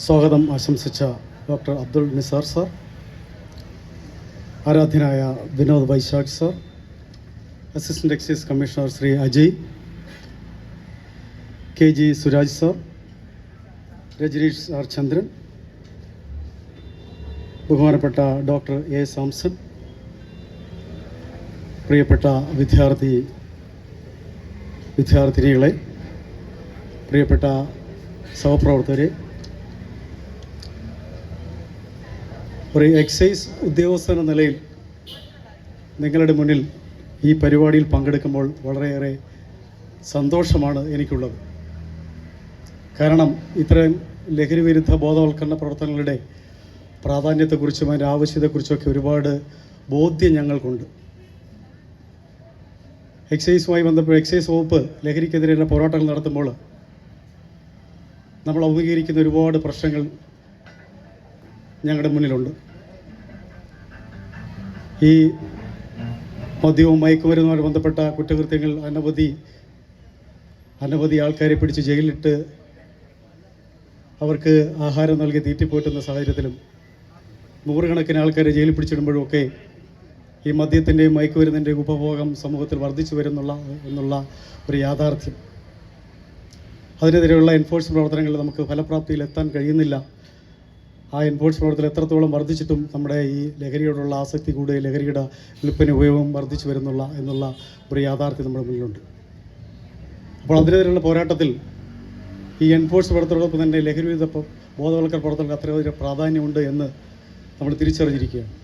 സ്വാഗതം ആശംസിച്ച doctor Abdul Nisar sir ആരാധ്യനായ Vinod Vaisakh sir assistant excise commissioner Shri Ajay K G Suraj sir Rajaneesh R Chandran ബഹുമാനപ്പെട്ട doctor A Samson പ്രിയപ്പെട്ട വിദ്യാർത്ഥി വിദ്യാർത്ഥിനികളെ പ്രിയപ്പെട്ട സഹപ്രവർത്തകരെ ഒരു എക്സൈസ് ഉദ്യോഗസ്ഥൻ എന്ന നിലയിൽ നിങ്ങളുടെ മുന്നിൽ ഈ പരിപാടിയിൽ പങ്കെടുക്കുമ്പോൾ വളരെയേറെ സന്തോഷമാണ് എനിക്കുള്ളത്. കാരണം ഇത്രയും ലഹരി വിരുദ്ധ ബോധവൽക്കരണ പ്രവർത്തനങ്ങളുടെ പ്രാധാന്യത്തെക്കുറിച്ചും അതിന്റെ ആവശ്യത്തെക്കുറിച്ചൊക്കെ ഒരുപാട് ബോധ്യം ഞങ്ങൾക്കുണ്ട്. എക്സൈസുമായി ബന്ധപ്പെട്ട് എക്സൈസ് വകുപ്പ് ലഹരിക്കെതിരെയുള്ള പോരാട്ടങ്ങൾ നടത്തുമ്പോൾ നമ്മൾ അഭിമുഖീകരിക്കുന്ന ഒരുപാട് പ്രശ്നങ്ങൾ ഞങ്ങളുടെ മുന്നിലുണ്ട്. ഈ മദ്യവും മയക്കുമരുന്നുമായി ബന്ധപ്പെട്ട കുറ്റകൃത്യങ്ങൾ അനവധി അനവധി ആൾക്കാരെ പിടിച്ച് ജയിലിലിട്ട് അവർക്ക് ആഹാരം നൽകി തീറ്റിപ്പോറ്റുന്ന സാഹചര്യത്തിലും നൂറുകണക്കിന് ആൾക്കാരെ ജയിലിൽ പിടിച്ചിടുമ്പോഴും ഒക്കെ ഈ മദ്യത്തിന്റെയും മയക്കുമരുന്നിന്റെയും ഉപഭോഗം സമൂഹത്തിൽ വർദ്ധിച്ചു വരുന്നുള്ള എന്നുള്ള ഒരു യാഥാർത്ഥ്യം. അതിനെതിരെയുള്ള എൻഫോഴ്സ്മെന്റ് പ്രവർത്തനങ്ങളിൽ നമുക്ക് ഫലപ്രാപ്തിയിൽ എത്താൻ കഴിയുന്നില്ല. ആ എൻഫോഴ്സ് പ്രവർത്തനം എത്രത്തോളം വർദ്ധിച്ചിട്ടും നമ്മുടെ ഈ ലഹരിയോടുള്ള ആസക്തി കൂടെ ലഹരിയുടെ വിൽപ്പന ഉപയോഗം വർദ്ധിച്ചു വരുന്നുള്ള എന്നുള്ള ഒരു യാഥാർത്ഥ്യം നമ്മുടെ മുന്നിലുണ്ട്. അപ്പോൾ അതിനെതിരെയുള്ള പോരാട്ടത്തിൽ ഈ എൻഫോഴ്സ് പ്രവർത്തനത്തോടൊപ്പം തന്നെ ലഹരി വിരുദ്ധ ബോധവൽക്കരണ പ്രവർത്തനങ്ങൾക്ക് അത്രയധികം പ്രാധാന്യമുണ്ട് എന്ന് നമ്മൾ തിരിച്ചറിഞ്ഞിരിക്കുകയാണ്.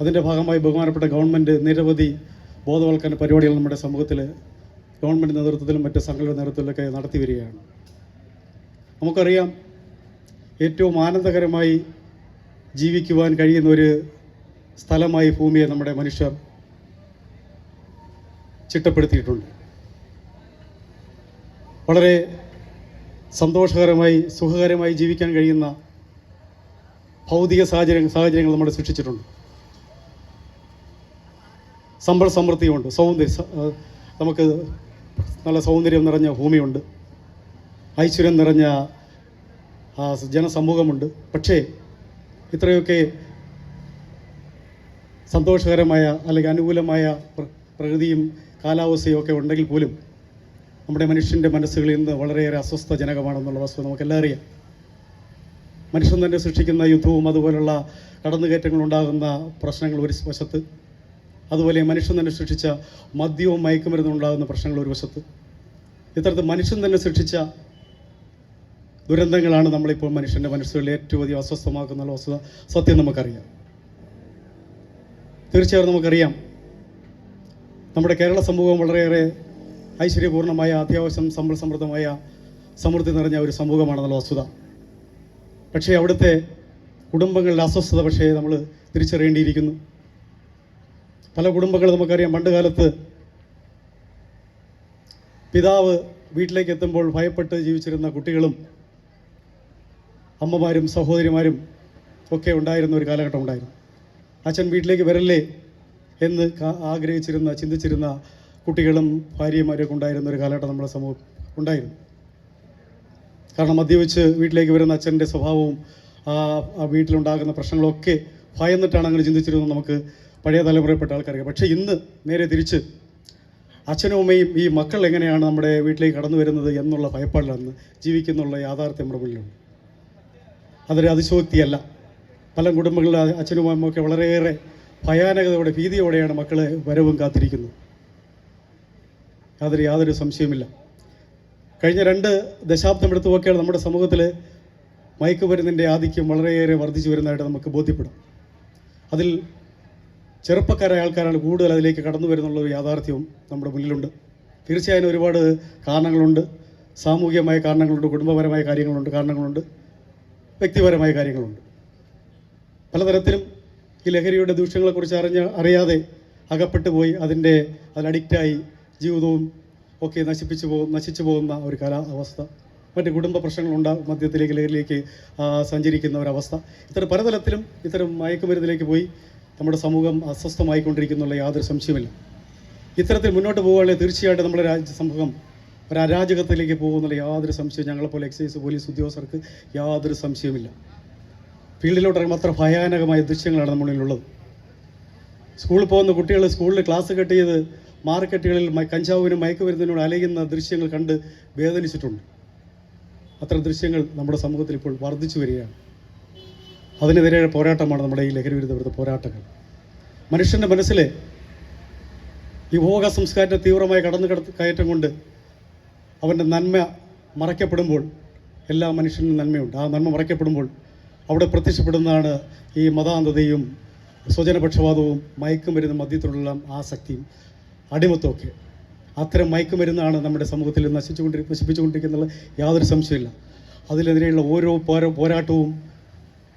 അതിന്റെ ഭാഗമായി ബഹുമാനപ്പെട്ട ഗവൺമെന്റ് നിരവധി ബോധവൽക്കരണ പരിപാടികൾ നമ്മുടെ സമൂഹത്തിൽ ഗവൺമെന്റ് നേതൃത്വത്തിലും മറ്റ് സംഘടന നേതൃത്വത്തിലൊക്കെ നടത്തി വരികയാണ്. നമുക്കറിയാം ഏറ്റവും ആനന്ദകരമായി ജീവിക്കുവാൻ കഴിയുന്ന ഒരു സ്ഥലമായി ഭൂമിയെ നമ്മുടെ മനുഷ്യർ ചിട്ടപ്പെടുത്തിയിട്ടുണ്ട്. വളരെ സന്തോഷകരമായി സുഖകരമായി ജീവിക്കാൻ കഴിയുന്ന ഭൗതിക സാഹചര്യ സാഹചര്യങ്ങൾ നമ്മൾ സൃഷ്ടിച്ചിട്ടുണ്ട്. സമ്പൽ സമൃദ്ധിയുണ്ട് സൗന്ദര്യം നമുക്ക് നല്ല സൗന്ദര്യം നിറഞ്ഞ ഭൂമിയുണ്ട്. ഐശ്വര്യം നിറഞ്ഞ ജനസമൂഹമുണ്ട്. പക്ഷേ ഇത്രയൊക്കെ സന്തോഷകരമായ അല്ലെങ്കിൽ അനുകൂലമായ പ്ര- പ്രകൃതിയും കാലാവസ്ഥയും ഒക്കെ ഉണ്ടെങ്കിൽ പോലും നമ്മുടെ മനുഷ്യന്റെ മനസ്സുകളിൽ ഇന്ന് വളരെയേറെ അസ്വസ്ഥജനകമാണെന്നുള്ള വസ്തു നമുക്കെല്ലാം അറിയാം. മനുഷ്യൻ തന്നെ സൃഷ്ടിക്കുന്ന യുദ്ധവും അതുപോലുള്ള കടന്നുകയറ്റങ്ങൾ ഉണ്ടാകുന്ന പ്രശ്നങ്ങൾ ഒരു വശത്ത് അതുപോലെ മനുഷ്യൻ തന്നെ സൃഷ്ടിച്ച മദ്യവും മയക്കുമരുന്നും ഉണ്ടാകുന്ന പ്രശ്നങ്ങൾ ഒരു വശത്ത്. ഇത്തരത്തിൽ മനുഷ്യൻ തന്നെ സൃഷ്ടിച്ച ദുരന്തങ്ങളാണ് നമ്മളിപ്പോൾ മനുഷ്യന്റെ മനസ്സുകളിൽ ഏറ്റവും അധികം അസ്വസ്ഥമാക്കുന്ന വസ്തുത. സത്യം നമുക്കറിയാം. തീർച്ചയായും നമുക്കറിയാം. നമ്മുടെ കേരള സമൂഹം വളരെയേറെ ഐശ്വര്യപൂർണമായ അത്യാവശ്യം സമ്പൽ സമൃദ്ധമായ സമൃദ്ധി നിറഞ്ഞ ഒരു സമൂഹമാണെന്നുള്ള വസ്തുത. പക്ഷേ അവിടുത്തെ കുടുംബങ്ങളിലെ അസ്വസ്ഥത പക്ഷേ നമ്മൾ തിരിച്ചറിയേണ്ടിയിരിക്കുന്നു. പല കുടുംബങ്ങളും നമുക്കറിയാം പണ്ട് കാലത്ത് പിതാവ് വീട്ടിലേക്ക് എത്തുമ്പോൾ ഭയപ്പെട്ട് ജീവിച്ചിരുന്ന കുട്ടികളും അമ്മമാരും സഹോദരിമാരും ഒക്കെ ഉണ്ടായിരുന്ന ഒരു കാലഘട്ടം ഉണ്ടായിരുന്നു. അച്ഛൻ വീട്ടിലേക്ക് വരല്ലേ എന്ന് ആഗ്രഹിച്ചിരുന്ന ചിന്തിച്ചിരുന്ന കുട്ടികളും ഭാര്യമാരൊക്കെ ഉണ്ടായിരുന്ന ഒരു കാലഘട്ടം നമ്മുടെ സമൂഹം ഉണ്ടായിരുന്നു. കാരണം മദ്യപിച്ച് വീട്ടിലേക്ക് വരുന്ന അച്ഛന്റെ സ്വഭാവവും ആ വീട്ടിലുണ്ടാകുന്ന പ്രശ്നങ്ങളൊക്കെ ഭയന്നിട്ടാണ് അങ്ങനെ ചിന്തിച്ചിരുന്നത് നമുക്ക് പഴയ തലമുറയിൽപ്പെട്ട ആൾക്കാർക്ക് പക്ഷേ ഇന്ന് നേരെ തിരിച്ച് അച്ഛനും അമ്മയും ഈ മക്കൾ എങ്ങനെയാണ് നമ്മുടെ വീട്ടിലേക്ക് കടന്നു വരുന്നത് എന്നുള്ള ഭയപ്പാടിലാണ് ജീവിക്കുന്നുള്ള യാഥാർത്ഥ്യം നമ്മുടെ മുന്നിലുണ്ട്. അതൊരു അതിശോക്തിയല്ല. പല കുടുംബങ്ങളിലെ അച്ഛനും അമ്മയൊക്കെ വളരെയേറെ ഭയാനകതയോടെ ഭീതിയോടെയാണ് മക്കളെ വരവും കാത്തിരിക്കുന്നത്. അതിൽ യാതൊരു സംശയമില്ല കഴിഞ്ഞ രണ്ട് ദശാബ്ദം എടുത്തു നോക്കിയാൽ നമ്മുടെ സമൂഹത്തിൽ മയക്കുമരുന്നിന്റെ ആധിക്യം വളരെയേറെ വർദ്ധിച്ചു വരുന്നതായിട്ട് നമുക്ക് ബോധ്യപ്പെടും. അതിൽ ചെറുപ്പക്കാരായ ആൾക്കാരാണ് കൂടുതൽ അതിലേക്ക് കടന്നു വരുന്നുള്ള ഒരു യാഥാർത്ഥ്യവും നമ്മുടെ മുന്നിലുണ്ട്. തീർച്ചയായും ഒരുപാട് കാരണങ്ങളുണ്ട്. സാമൂഹികമായ കാരണങ്ങളുണ്ട് കുടുംബപരമായ കാര്യങ്ങളുണ്ട് കാരണങ്ങളുണ്ട്. വ്യക്തിപരമായ കാര്യങ്ങളുണ്ട്. പലതരത്തിലും ഈ ലഹരിയുടെ ദൂഷ്യങ്ങളെക്കുറിച്ച് അറിഞ്ഞ അറിയാതെ അകപ്പെട്ടു പോയി അതിന്റെ അതിൽ അഡിക്റ്റായി ജീവിതവും ഒക്കെ നശിപ്പിച്ചു പോകും നശിച്ചു പോകുന്ന ഒരു കാലാവസ്ഥ. മറ്റ് കുടുംബ പ്രശ്നങ്ങളുണ്ട് മദ്യത്തിലേക്ക് ലഹരിയിലേക്ക് സഞ്ചരിക്കുന്ന ഒരവസ്ഥ. ഇത്തരം പലതരത്തിലും ഇത്തരം മയക്കുമരുന്നിലേക്ക് പോയി നമ്മുടെ സമൂഹം അസ്വസ്ഥമായിക്കൊണ്ടിരിക്കുന്നുള്ള യാതൊരു സംശയമില്ല ഇത്തരത്തിൽ മുന്നോട്ട് പോകുകയാണെങ്കിൽ തീർച്ചയായിട്ടും നമ്മുടെ രാജ്യ സമൂഹം ഒരു അരാജകത്തിലേക്ക് പോകുന്നുള്ള യാതൊരു സംശയവും ഞങ്ങളെപ്പോലെ എക്സൈസ് പോലീസ് ഉദ്യോഗസ്ഥർക്ക് യാതൊരു സംശയവുമില്ല. ഫീൽഡിലോട്ട് ഇറങ്ങുമ്പോൾ അത്ര ഭയാനകമായ ദൃശ്യങ്ങളാണ് നമ്മളിലുള്ളത് സ്കൂളിൽ പോകുന്ന കുട്ടികൾ സ്കൂളിൽ ക്ലാസ് കട്ട് ചെയ്ത് മാർക്കറ്റുകളിൽ കഞ്ചാവിനും മയക്കുമരുന്നിനോട് അലയുന്ന ദൃശ്യങ്ങൾ കണ്ട് വേദനിച്ചിട്ടുണ്ട്. അത്ര ദൃശ്യങ്ങൾ നമ്മുടെ സമൂഹത്തിൽ ഇപ്പോൾ വർദ്ധിച്ചു വരികയാണ്. അതിനെതിരെ പോരാട്ടമാണ് നമ്മുടെ ഈ ലഹരി വിരുദ്ധ പോരാട്ടങ്ങൾ. മനുഷ്യന്റെ മനസ്സിലെ ഈ ഭോഗ സംസ്കാരത്തെ തീവ്രമായി കടന്നു കട കയറ്റം കൊണ്ട് അവന്റെ നന്മ മറയ്ക്കപ്പെടുമ്പോൾ എല്ലാ മനുഷ്യനും നന്മയുണ്ട്. ആ നന്മ മറയ്ക്കപ്പെടുമ്പോൾ അവിടെ പ്രത്യക്ഷപ്പെടുന്നതാണ് ഈ മതാന്ധതയും സ്വജനപക്ഷപാതവും മയക്കുമരുന്ന് മദ്യത്തിലുള്ള ആസക്തിയും അടിമത്വമൊക്കെ അത്തരം മയക്കുമരുന്നാണ് നമ്മുടെ സമൂഹത്തിൽ നശിച്ചുകൊണ്ടിരിക്കുന്ന നശിപ്പിച്ചുകൊണ്ടിരിക്കുന്നുള്ള യാതൊരു സംശയമില്ല അതിനെതിരെയുള്ള ഓരോ പോരാ പോരാട്ടവും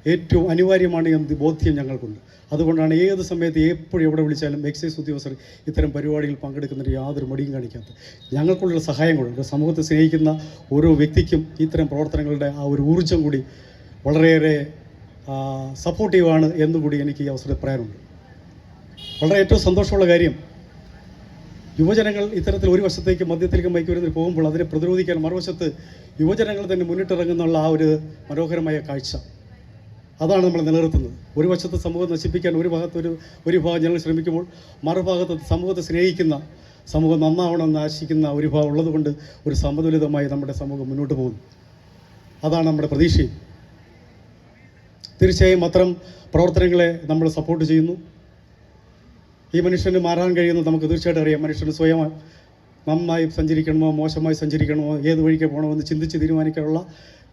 ഏറ്റവും അനിവാര്യമാണ് എന്ന ബോധ്യം ഞങ്ങൾക്കുണ്ട്. അതുകൊണ്ടാണ് ഏത് സമയത്ത് എപ്പോഴും എവിടെ വിളിച്ചാലും എക്സൈസ് ഉദ്യോഗസ്ഥർ ഇത്തരം പരിപാടിയിൽ പങ്കെടുക്കുന്നതിന് യാതൊരു മടിയും കാണിക്കാത്ത ഞങ്ങൾക്കുള്ള സഹായം കൂടെ സമൂഹത്തെ സ്നേഹിക്കുന്ന ഓരോ വ്യക്തിക്കും ഇത്തരം പ്രവർത്തനങ്ങളുടെ ആ ഒരു ഊർജം കൂടി വളരെയേറെ സപ്പോർട്ടീവാണ് എന്നുകൂടി എനിക്ക് ഈ അവസരത്തിൽ പറയാനുണ്ട്. വളരെ ഏറ്റവും സന്തോഷമുള്ള കാര്യം യുവജനങ്ങൾ ഇത്തരത്തിൽ ഒരു വശത്തേക്ക് മദ്യത്തിലേക്ക് വരുന്നതിന് പോകുമ്പോൾ അതിനെ പ്രതിരോധിക്കാൻ മറുവശത്ത് യുവജനങ്ങൾ തന്നെ മുന്നിട്ടിറങ്ങുന്നുള്ള ആ ഒരു മനോഹരമായ കാഴ്ച. അതാണ് നമ്മൾ നിലനിർത്തുന്നത്. ഒരു വശത്ത് സമൂഹം നശിപ്പിക്കാൻ ഒരു ഭാഗത്ത് ഒരു ഒരു വിഭാഗം ജനങ്ങൾ ശ്രമിക്കുമ്പോൾ മറുഭാഗത്ത് സമൂഹത്തെ സ്നേഹിക്കുന്ന സമൂഹം നന്നാവണമെന്ന് ആശിക്കുന്ന ഒരു ഭാഗം ഉള്ളതുകൊണ്ട് ഒരു സമതുലിതമായി നമ്മുടെ സമൂഹം മുന്നോട്ട് പോകുന്നു. അതാണ് നമ്മുടെ പ്രതീക്ഷയും. തീർച്ചയായും അത്തരം പ്രവർത്തനങ്ങളെ നമ്മൾ സപ്പോർട്ട് ചെയ്യുന്നു. ഈ മനുഷ്യന് മാറാൻ കഴിയുന്നത് നമുക്ക് തീർച്ചയായിട്ടും അറിയാം. മനുഷ്യന് സ്വയം നന്നായി സഞ്ചരിക്കണമോ മോശമായി സഞ്ചരിക്കണമോ ഏത് വഴിക്ക് പോകണമെന്ന് ചിന്തിച്ച് തീരുമാനിക്കാനുള്ള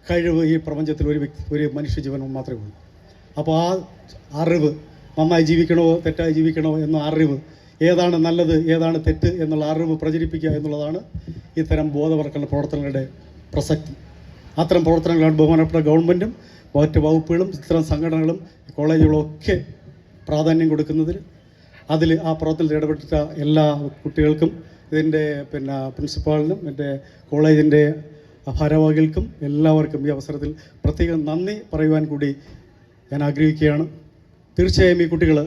കഴിവ് ഈ പ്രപഞ്ചത്തിൽ ഒരു വ്യക്തി ഒരു മനുഷ്യ ജീവനം മാത്രമേ ഉള്ളൂ. അപ്പോൾ ആ അറിവ് നന്നായി ജീവിക്കണോ തെറ്റായി ജീവിക്കണോ എന്ന അറിവ് ഏതാണ് നല്ലത് ഏതാണ് തെറ്റ് എന്നുള്ള അറിവ് പ്രചരിപ്പിക്കുക എന്നുള്ളതാണ് ഇത്തരം ബോധവൽക്കരണ പ്രവർത്തനങ്ങളുടെ പ്രസക്തി. അത്തരം പ്രവർത്തനങ്ങളാണ് ബഹുമാനപ്പെട്ട ഗവൺമെന്റും മറ്റ് വകുപ്പുകളും ഇത്തരം സംഘടനകളും കോളേജുകളും ഒക്കെ പ്രാധാന്യം കൊടുക്കുന്നതിൽ. അതിൽ ആ പ്രവർത്തനത്തിൽ ഇടപെട്ട എല്ലാ കുട്ടികൾക്കും ഇതിന്റെ പിന്നെ പ്രിൻസിപ്പാളിനും എന്റെ കോളേജിന്റെ ഭാരവാഹികൾക്കും എല്ലാവർക്കും ഈ അവസരത്തിൽ പ്രത്യേകം നന്ദി പറയുവാൻ കൂടി ഞാൻ ആഗ്രഹിക്കുകയാണ്. തീർച്ചയായും ഈ കുട്ടികൾ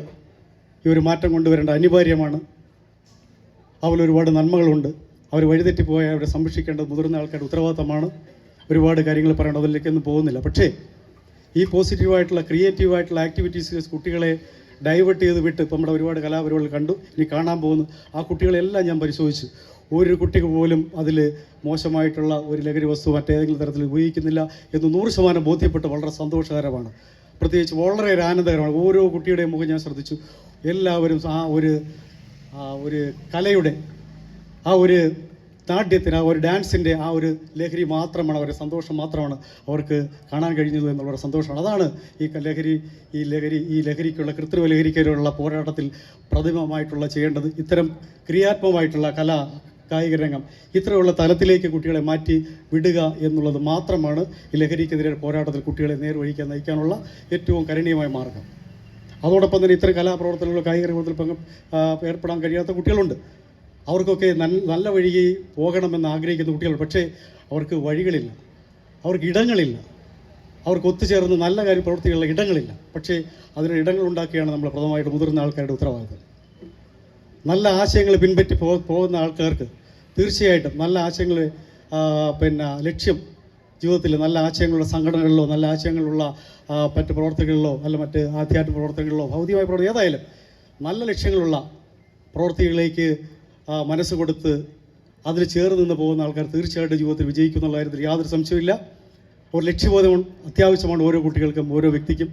ഈ ഒരു മാറ്റം കൊണ്ടുവരേണ്ട അനിവാര്യമാണ്. അവരിൽ ഒരുപാട് നന്മകളുണ്ട്. അവർ വഴിതെറ്റിപ്പോയ അവരെ സംരക്ഷിക്കേണ്ടത് മുതിർന്ന ആൾക്കാരുടെ ഉത്തരവാദിത്തമാണ്. ഒരുപാട് കാര്യങ്ങൾ പറയേണ്ടത് അതിലേക്കൊന്നും പോകുന്നില്ല. പക്ഷേ ഈ പോസിറ്റീവായിട്ടുള്ള ക്രിയേറ്റീവായിട്ടുള്ള ആക്ടിവിറ്റീസ് കുട്ടികളെ ഡൈവേർട്ട് ചെയ്ത് വിട്ട് ഇപ്പം നമ്മുടെ ഒരുപാട് കലാപരിപാടികൾ കണ്ടു. ഇനി കാണാൻ പോകുന്നു ആ കുട്ടികളെല്ലാം ഞാൻ പരിശോധിച്ചു. ഒരു കുട്ടിക്ക് പോലും അതിൽ മോശമായിട്ടുള്ള ഒരു ലഹരി വസ്തു മറ്റേതെങ്കിലും തരത്തിൽ ഉപയോഗിക്കുന്നില്ല എന്ന് നൂറ് ശതമാനം ബോധ്യപ്പെട്ട് വളരെ സന്തോഷകരമാണ്. പ്രത്യേകിച്ച് വളരെ ആനന്ദകരമാണ്. ഓരോ കുട്ടിയുടെയും മുഖം ഞാൻ ശ്രദ്ധിച്ചു. എല്ലാവരും ആ ഒരു ആ ഒരു കലയുടെ ആ ഒരു നാട്യത്തിന് ആ ഒരു ഡാൻസിന്റെ ആ ഒരു ലഹരി മാത്രമാണ് അവരുടെ സന്തോഷം മാത്രമാണ് അവർക്ക് കാണാൻ കഴിഞ്ഞത് എന്നുള്ള സന്തോഷമാണ്. അതാണ് ഈ ലഹരി ഈ ലഹരി ഈ ലഹരിക്കുള്ള കൃത്രിമ ലഹരിക്കുള്ള പോരാട്ടത്തിൽ പ്രതിമമായിട്ടുള്ള ചെയ്യേണ്ടത്. ഇത്തരം ക്രിയാത്മകമായിട്ടുള്ള കല കായിക രംഗം. ഇത്രയുള്ള തലത്തിലേക്ക് കുട്ടികളെ മാറ്റി വിടുക എന്നുള്ളത് മാത്രമാണ് ഈ ലഹരിക്കെതിരെ പോരാട്ടത്തിൽ കുട്ടികളെ നേർവഴിക്കാൻ നയിക്കാനുള്ള ഏറ്റവും കരണീയമായ മാർഗം. അതോടൊപ്പം തന്നെ ഇത്തരം കലാപ്രവർത്തനങ്ങൾ കായിക രംഗത്തിൽ പങ്ക് ഏർപ്പെടാൻ കഴിയാത്ത കുട്ടികളുണ്ട്. അവർക്കൊക്കെ നല്ല വഴിയിൽ പോകണമെന്ന് ആഗ്രഹിക്കുന്ന കുട്ടികൾ പക്ഷേ അവർക്ക് വഴികളില്ല. അവർക്ക് ഇടങ്ങളില്ല. അവർക്ക് ഒത്തുചേർന്ന് നല്ല കാര്യം പ്രവർത്തിക്കാനുള്ള ഇടങ്ങളില്ല. പക്ഷേ അതിന് ഇടങ്ങൾ ഉണ്ടാക്കുകയാണ് നമ്മൾ പ്രഥമമായിട്ട് മുതിർന്ന ആൾക്കാരുടെ ഉത്തരവാദിത്തം നല്ല ആശയങ്ങൾ പിൻപറ്റി പോകുന്ന ആൾക്കാർക്ക് തീർച്ചയായിട്ടും നല്ല ആശയങ്ങൾ പിന്നെ ലക്ഷ്യം ജീവിതത്തിൽ നല്ല ആശയങ്ങളുള്ള സംഘടനകളിലോ നല്ല ആശയങ്ങളുള്ള മറ്റ് പ്രവർത്തനങ്ങളിലോ അല്ല മറ്റ് ആധ്യാത്മിക പ്രവർത്തനങ്ങളിലോ ഭൗതികമായ പ്രവർത്തനം ഏതായാലും നല്ല ലക്ഷ്യങ്ങളുള്ള പ്രവർത്തികളിലേക്ക് മനസ്സ് കൊടുത്ത് അതിൽ ചേർന്ന് നിന്ന് പോകുന്ന ആൾക്കാർ തീർച്ചയായിട്ടും ജീവിതത്തിൽ വിജയിക്കും എന്നുള്ള കാര്യത്തിൽ യാതൊരു സംശയമില്ല ഒരു ലക്ഷ്യബോധം അത്യാവശ്യമാണ് ഓരോ കുട്ടികൾക്കും ഓരോ വ്യക്തിക്കും.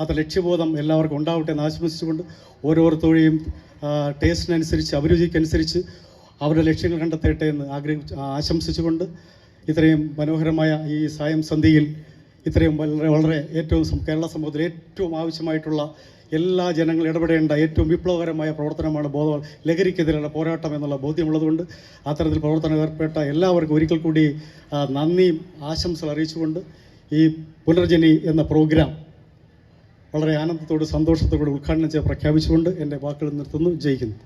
അത്ര ലക്ഷ്യബോധം എല്ലാവർക്കും ഉണ്ടാവട്ടെ എന്ന് ആശംസിച്ചുകൊണ്ട് ഓരോരുത്തരെയും ടേസ്റ്റിനനുസരിച്ച് അഭിരുചിക്കനുസരിച്ച് അവരുടെ ലക്ഷ്യങ്ങൾ കണ്ടെത്തട്ടെ എന്ന് ആഗ്രഹിച്ച് ആശംസിച്ചുകൊണ്ട് ഇത്രയും മനോഹരമായ ഈ സായം സന്ധിയിൽ ഇത്രയും വളരെ വളരെ ഏറ്റവും കേരള സമൂഹത്തിൽ ഏറ്റവും ആവശ്യമായിട്ടുള്ള എല്ലാ ജനങ്ങളും ഇടപെടേണ്ട ഏറ്റവും വിപ്ലവകരമായ പ്രവർത്തനമാണ് ബോധ ലഹരിക്കെതിരെയുള്ള പോരാട്ടം എന്നുള്ള ബോധ്യമുള്ളതുകൊണ്ട് അത്തരത്തിൽ പ്രവർത്തനം ഏർപ്പെട്ട എല്ലാവർക്കും ഒരിക്കൽ കൂടി നന്ദിയും ആശംസകൾ അറിയിച്ചുകൊണ്ട് ഈ പുനർജനി എന്ന പ്രോഗ്രാം വളരെ ആനന്ദത്തോട് സന്തോഷത്തോടെ ഉദ്ഘാടനം ചെയ്ത് പ്രഖ്യാപിച്ചുകൊണ്ട് എന്റെ വാക്കുകൾ നിർത്തുന്നു. ജയിക്കുന്നു